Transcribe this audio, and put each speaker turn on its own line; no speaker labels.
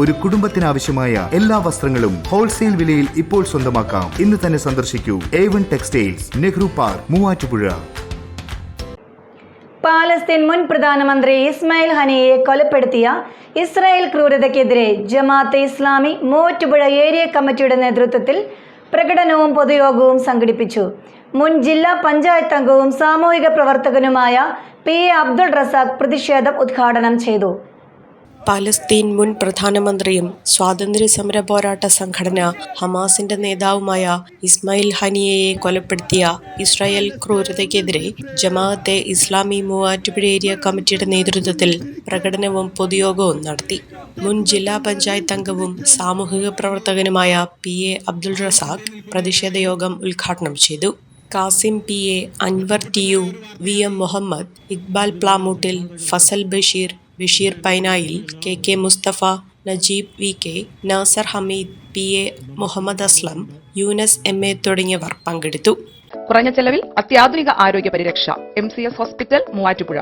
ഒരു കുടുംബത്തിനാവശ്യമായ എല്ലാ വസ്ത്രങ്ങളും ഹോൾസെയിൽ വിലയിൽ ഇപ്പോൾ സ്വന്തമാക്കാം. ഇന്ന് തന്നെ സന്ദർശിക്കൂ. A one textiles Nehru park Muvattupuzha.
Palestine മുൻ പ്രധാനമന്ത്രി ഇസ്മായിൽ ഹനിയെ കൊലപ്പെടുത്തിയ ഇസ്രായേൽ ക്രൂരതയ്ക്കെതിരെ ജമാഅത്തെ ഇസ്ലാമി മൂവാറ്റുപുഴ ഏരിയ കമ്മിറ്റിയുടെ നേതൃത്വത്തിൽ പ്രകടനവും പൊതുയോഗവും സംഘടിപ്പിച്ചു. മുൻ ജില്ലാ പഞ്ചായത്ത് അംഗവും സാമൂഹിക പ്രവർത്തകനുമായ പി എ അബ്ദുൾ റസാഖ് പ്രതിഷേധം ഉദ്ഘാടനം ചെയ്തു.
പാലസ്തീൻ മുൻ പ്രധാനമന്ത്രിയും സ്വാതന്ത്ര്യ സമര പോരാട്ട സംഘടന ഹമാസിന്റെ നേതാവുമായ ഇസ്മായിൽ ഹനിയയെ കൊലപ്പെടുത്തിയ ഇസ്രായേൽ ക്രൂരതയ്ക്കെതിരെ ജമാഅത്തെ ഇസ്ലാമി മൂവാറ്റുപുഴ ഏരിയ കമ്മിറ്റിയുടെ നേതൃത്വത്തിൽ പ്രകടനവും പൊതുയോഗവും നടത്തി. മുൻ ജില്ലാ പഞ്ചായത്ത് അംഗവും സാമൂഹിക പ്രവർത്തകനുമായ പി എ അബ്ദുൾ റസാഖ് പ്രതിഷേധ യോഗം ഉദ്ഘാടനം ചെയ്തു. Kasim P A Anwar T U V M Muhammad Iqbal Plamoottil Fazal Basheer Basheer Painayil K K Mustafa Najeeb V K Nasar Hameed P A Muhammad Aslam Yoonus M A തുടങ്ങിയവർ പങ്കെടുത്തു.
കുറഞ്ഞ ചെലവിൽ അത്യാധുനിക ആരോഗ്യ പരിരക്ഷ M C S hospital Muvattupuzha.